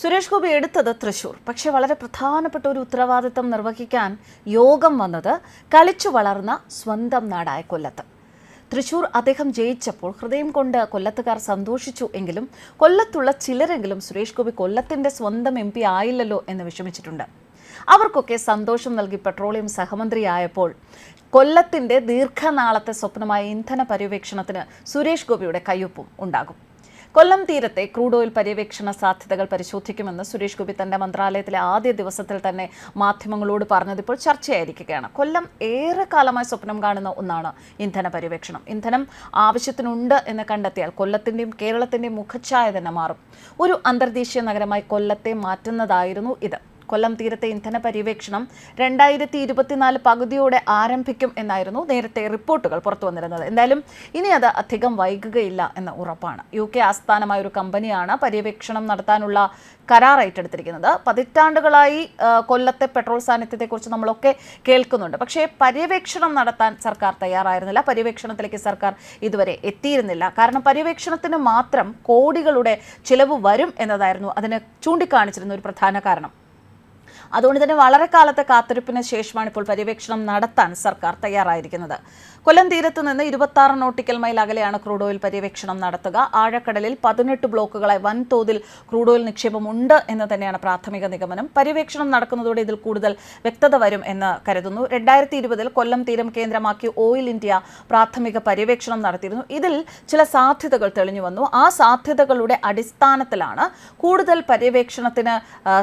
സുരേഷ് ഗോപി എടുത്തത് തൃശൂർ. പക്ഷേ വളരെ പ്രധാനപ്പെട്ട ഒരു ഉത്തരവാദിത്തം നിർവഹിക്കാൻ യോഗം വന്നത് കളിച്ചു വളർന്ന സ്വന്തം നാടായ കൊല്ലത്ത്. തൃശൂർ അദ്ദേഹം ജയിച്ചപ്പോൾ ഹൃദയം കൊണ്ട് കൊല്ലത്തുകാർ സന്തോഷിച്ചു എങ്കിലും കൊല്ലത്തുള്ള ചിലരെങ്കിലും സുരേഷ് ഗോപി കൊല്ലത്തിന്റെ സ്വന്തം എം പി ആയില്ലല്ലോ എന്ന് വിഷമിച്ചിട്ടുണ്ട്. അവർക്കൊക്കെ സന്തോഷം നൽകി പെട്രോളിയം സഹമന്ത്രിയായപ്പോൾ കൊല്ലത്തിന്റെ ദീർഘനാളത്തെ സ്വപ്നമായ ഇന്ധന പര്യവേക്ഷണത്തിന് സുരേഷ് ഗോപിയുടെ കയ്യൊപ്പും ഉണ്ടാകും. കൊല്ലം തീരത്തെ ക്രൂഡ് ഓയിൽ പര്യവേക്ഷണ സാധ്യതകൾ പരിശോധിക്കുമെന്ന് സുരേഷ് ഗോപി തന്റെ മന്ത്രാലയത്തിലെ ആദ്യ ദിവസത്തിൽ തന്നെ മാധ്യമങ്ങളോട് പറഞ്ഞത് ഇപ്പോൾ ചർച്ചയായിരിക്കുകയാണ്. കൊല്ലം ഏറെ കാലമായി സ്വപ്നം കാണുന്ന ഒന്നാണ് ഇന്ധന പര്യവേക്ഷണം. ഇന്ധനം ആവശ്യത്തിനുണ്ട് എന്ന് കണ്ടെത്തിയാൽ കൊല്ലത്തിന്റെയും കേരളത്തിന്റെയും മുഖച്ഛായ തന്നെ മാറും. ഒരു അന്തർദേശീയ നഗരമായി കൊല്ലത്തെ മാറ്റുന്നതായിരുന്നു ഇത്. കൊല്ലം തീരത്തെ ഇന്ധന പര്യവേക്ഷണം രണ്ടായിരത്തി ഇരുപത്തിനാല് പകുതിയോടെ ആരംഭിക്കും എന്നായിരുന്നു നേരത്തെ റിപ്പോർട്ടുകൾ പുറത്തു വന്നിരുന്നത്. എന്തായാലും ഇനി അത് അധികം വൈകുകയില്ല എന്ന ഉറപ്പാണ്. യു കെ ആസ്ഥാനമായ ഒരു കമ്പനിയാണ് പര്യവേക്ഷണം നടത്താനുള്ള കരാർ ഏറ്റെടുത്തിരിക്കുന്നത്. പതിറ്റാണ്ടുകളായി കൊല്ലത്തെ പെട്രോൾ സാന്നിധ്യത്തെക്കുറിച്ച് നമ്മളൊക്കെ കേൾക്കുന്നുണ്ട്. പക്ഷേ പര്യവേക്ഷണം നടത്താൻ സർക്കാർ തയ്യാറായിരുന്നില്ല. പര്യവേക്ഷണത്തിലേക്ക് സർക്കാർ ഇതുവരെ എത്തിയിരുന്നില്ല. കാരണം പര്യവേക്ഷണത്തിന് മാത്രം കോടികളുടെ ചിലവ് വരും എന്നതായിരുന്നു അതിന് ചൂണ്ടിക്കാണിച്ചിരുന്ന ഒരു പ്രധാന കാരണം. അതുകൊണ്ട് തന്നെ വളരെ കാലത്തെ കാത്തിരിപ്പിന് ശേഷമാണ് ഇപ്പോൾ പര്യവേക്ഷണം നടത്താൻ സർക്കാർ തയ്യാറായിരിക്കുന്നത്. കൊല്ലം തീരത്ത് നിന്ന് ഇരുപത്തി ആറ് നോട്ടിക്കൽ മൈൽ അകലെയാണ് ക്രൂഡ് ഓയിൽ പര്യവേക്ഷണം നടത്തുക. ആഴക്കടലിൽ പതിനെട്ട് ബ്ലോക്കുകളായി വൻതോതിൽ ക്രൂഡ് ഓയിൽ നിക്ഷേപം ഉണ്ട് എന്ന് തന്നെയാണ് പ്രാഥമിക നിഗമനം. പര്യവേക്ഷണം നടക്കുന്നതോടെ ഇതിൽ കൂടുതൽ വ്യക്തത വരും എന്ന് കരുതുന്നു. രണ്ടായിരത്തി ഇരുപതിൽ കൊല്ലം തീരം കേന്ദ്രമാക്കി ഓയിൽ ഇന്ത്യ പ്രാഥമിക പര്യവേക്ഷണം നടത്തിയിരുന്നു. ഇതിൽ ചില സാധ്യതകൾ തെളിഞ്ഞു വന്നു. ആ സാധ്യതകളുടെ അടിസ്ഥാനത്തിലാണ് കൂടുതൽ പര്യവേക്ഷണത്തിന്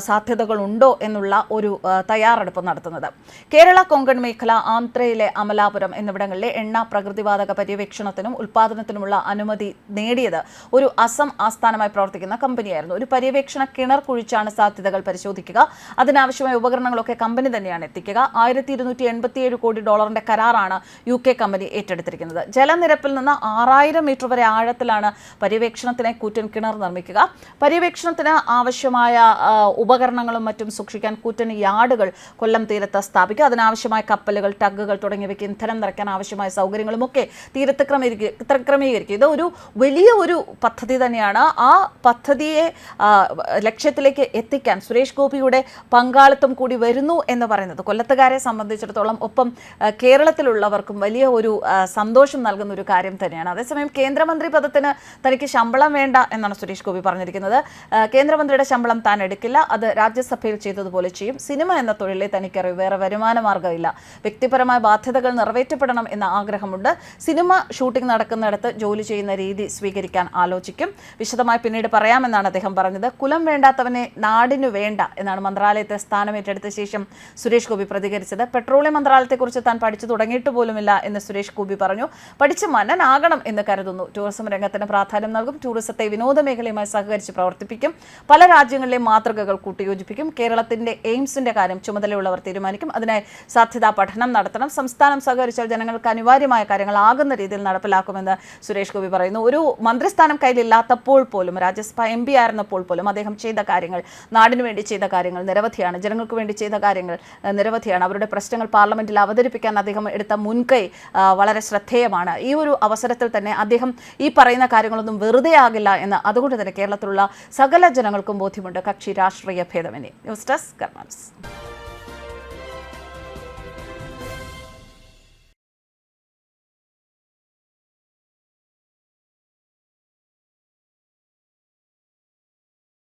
സാധ്യതകളുണ്ടോ എന്നുള്ള ഒരു തയ്യാറെടുപ്പ് നടത്തുന്നത്. കേരള കൊങ്കൺ മേഖല ആന്ധ്രയിലെ അമലാപുരം എന്നിവിടങ്ങളിലെ എണ്ണ പ്രകൃതിവാതക പര്യവേക്ഷണത്തിനും ഉൽപാദനത്തിനുമുള്ള അനുമതി നേടിയത് ഒരു അസം ആസ്ഥാനമായി പ്രവർത്തിക്കുന്ന കമ്പനിയായിരുന്നു. ഒരു പര്യവേക്ഷണ കിണർ കുഴിച്ചാണ് സാധ്യതകൾ പരിശോധിക്കുക. അതിനാവശ്യമായ ഉപകരണങ്ങളൊക്കെ കമ്പനി തന്നെയാണ് എത്തിക്കുക. ആയിരത്തി ഇരുന്നൂറ്റി എൺപത്തിയേഴ് കോടി ഡോളറിന്റെ കരാറാണ് യു കെ കമ്പനി ഏറ്റെടുത്തിരിക്കുന്നത്. ജലനിരപ്പിൽ നിന്ന് ആറായിരം മീറ്റർ വരെ ആഴത്തിലാണ് പര്യവേക്ഷണത്തിനായി കൂറ്റൻ കിണർ നിർമ്മിക്കുക. പര്യവേക്ഷണത്തിന് ആവശ്യമായ ഉപകരണങ്ങളും മറ്റും സൂക്ഷിക്കാൻ കൂറ്റൻ യാർഡുകൾ കൊല്ലം തീരത്ത് സ്ഥാപിക്കുക. അതിനാവശ്യമായ കപ്പലുകൾ ടഗുകൾ തുടങ്ങിയവയ്ക്ക് ഇന്ധനം നിറയ്ക്കാൻ ആവശ്യമായ സൗകര്യങ്ങളുമൊക്കെ തീരത്ത് ക്രമീകരിക്കുക ക്രമീകരിക്കുക. ഇത് ഒരു വലിയ ഒരു പദ്ധതി തന്നെയാണ്. ആ പദ്ധതിയെ ലക്ഷ്യത്തിലേക്ക് എത്തിക്കാൻ സുരേഷ് ഗോപിയുടെ പങ്കാളിത്തം കൂടി വരുന്നു എന്ന് പറയുന്നത്. കൊല്ലത്തുകാരെ സംബന്ധിച്ചിടത്തോളം ഒപ്പം കേരളത്തിലുള്ളവർക്കും വലിയ ഒരു സന്തോഷം നൽകുന്ന ഒരു കാര്യം തന്നെയാണ്. അതേസമയം കേന്ദ്രമന്ത്രി പദത്തിന് തനിക്ക് ശമ്പളം വേണ്ട എന്നാണ് സുരേഷ് ഗോപി പറഞ്ഞിരിക്കുന്നത്. കേന്ദ്രമന്ത്രിയുടെ ശമ്പളം താൻ എടുക്കില്ല. അത് രാജ്യസഭയിൽ ചെയ്തതുപോലെ ചെയ്യും. സിനിമ എന്ന തൊഴിലെ തനിക്കറിവ് വേറെ വരുമാന മാർഗമില്ല. വ്യക്തിപരമായ ബാധ്യതകൾ നിറവേറ്റപ്പെടണം എന്ന ആഗ്രഹമുണ്ട്. സിനിമ ഷൂട്ടിംഗ് നടക്കുന്നിടത്ത് ജോലി ചെയ്യുന്ന രീതി സ്വീകരിക്കാൻ ആലോചിക്കും. വിശദമായി പിന്നീട് പറയാമെന്നാണ് അദ്ദേഹം പറഞ്ഞത്. കുലം വേണ്ടാത്തവനെ നാടിനു വേണ്ട എന്നാണ് മന്ത്രാലയത്തെ സ്ഥാനം ഏറ്റെടുത്ത ശേഷം സുരേഷ് ഗോപി പ്രതികരിച്ചത്. പെട്രോളിയം മന്ത്രാലയത്തെക്കുറിച്ച് താൻ പഠിച്ചു തുടങ്ങിയിട്ട് പോലുമില്ല എന്ന് സുരേഷ് ഗോപി പറഞ്ഞു. പഠിച്ച് മന്നനാകണം എന്ന് കരുതുന്നു. ടൂറിസം രംഗത്തിന് പ്രാധാന്യം നൽകും. ടൂറിസത്തെ വിനോദ മേഖലയുമായി സഹകരിച്ച് പ്രവർത്തിപ്പിക്കും. പല രാജ്യങ്ങളിലെയും മാതൃകകൾ കൂട്ടിയോജിപ്പിക്കും. കേരളത്തിന്റെ എയിംസിന്റെ കാര്യം ചുമതലയുള്ളവർ തീരുമാനിക്കും. അതിനായി സാധ്യതാ പഠനം നടത്തണം. സംസ്ഥാനം സഹകരിച്ചാൽ ജനങ്ങൾക്ക് അനിവാര്യമായ കാര്യങ്ങൾ ആകുന്ന രീതിയിൽ നടപ്പിലാക്കുമെന്ന് സുരേഷ് ഗോപി പറയുന്നു. ഒരു മന്ത്രിസ്ഥാനം കയ്യിലില്ലാത്തപ്പോൾ പോലും രാജ്യസഭ എം പി ആയിരുന്നപ്പോൾ പോലും അദ്ദേഹം ചെയ്ത കാര്യങ്ങൾ നാടിനു വേണ്ടി ചെയ്ത കാര്യങ്ങൾ നിരവധിയാണ്. ജനങ്ങൾക്ക് വേണ്ടി ചെയ്ത കാര്യങ്ങൾ നിരവധിയാണ്. അവരുടെ പ്രശ്നങ്ങൾ പാർലമെന്റിൽ അവതരിപ്പിക്കാൻ അദ്ദേഹം എടുത്ത മുൻകൈ വളരെ ശ്രദ്ധേയമാണ്. ഈ ഒരു അവസരത്തിൽ തന്നെ അദ്ദേഹം ഈ പറയുന്ന കാര്യങ്ങളൊന്നും വെറുതെ ആകില്ല എന്ന് അതുകൊണ്ട് തന്നെ കേരളത്തിലുള്ള സകല ജനങ്ങൾക്കും ബോധ്യമുണ്ട്. കക്ഷി രാഷ്ട്രീയ ഭേദമന്യേ. News desk commerce.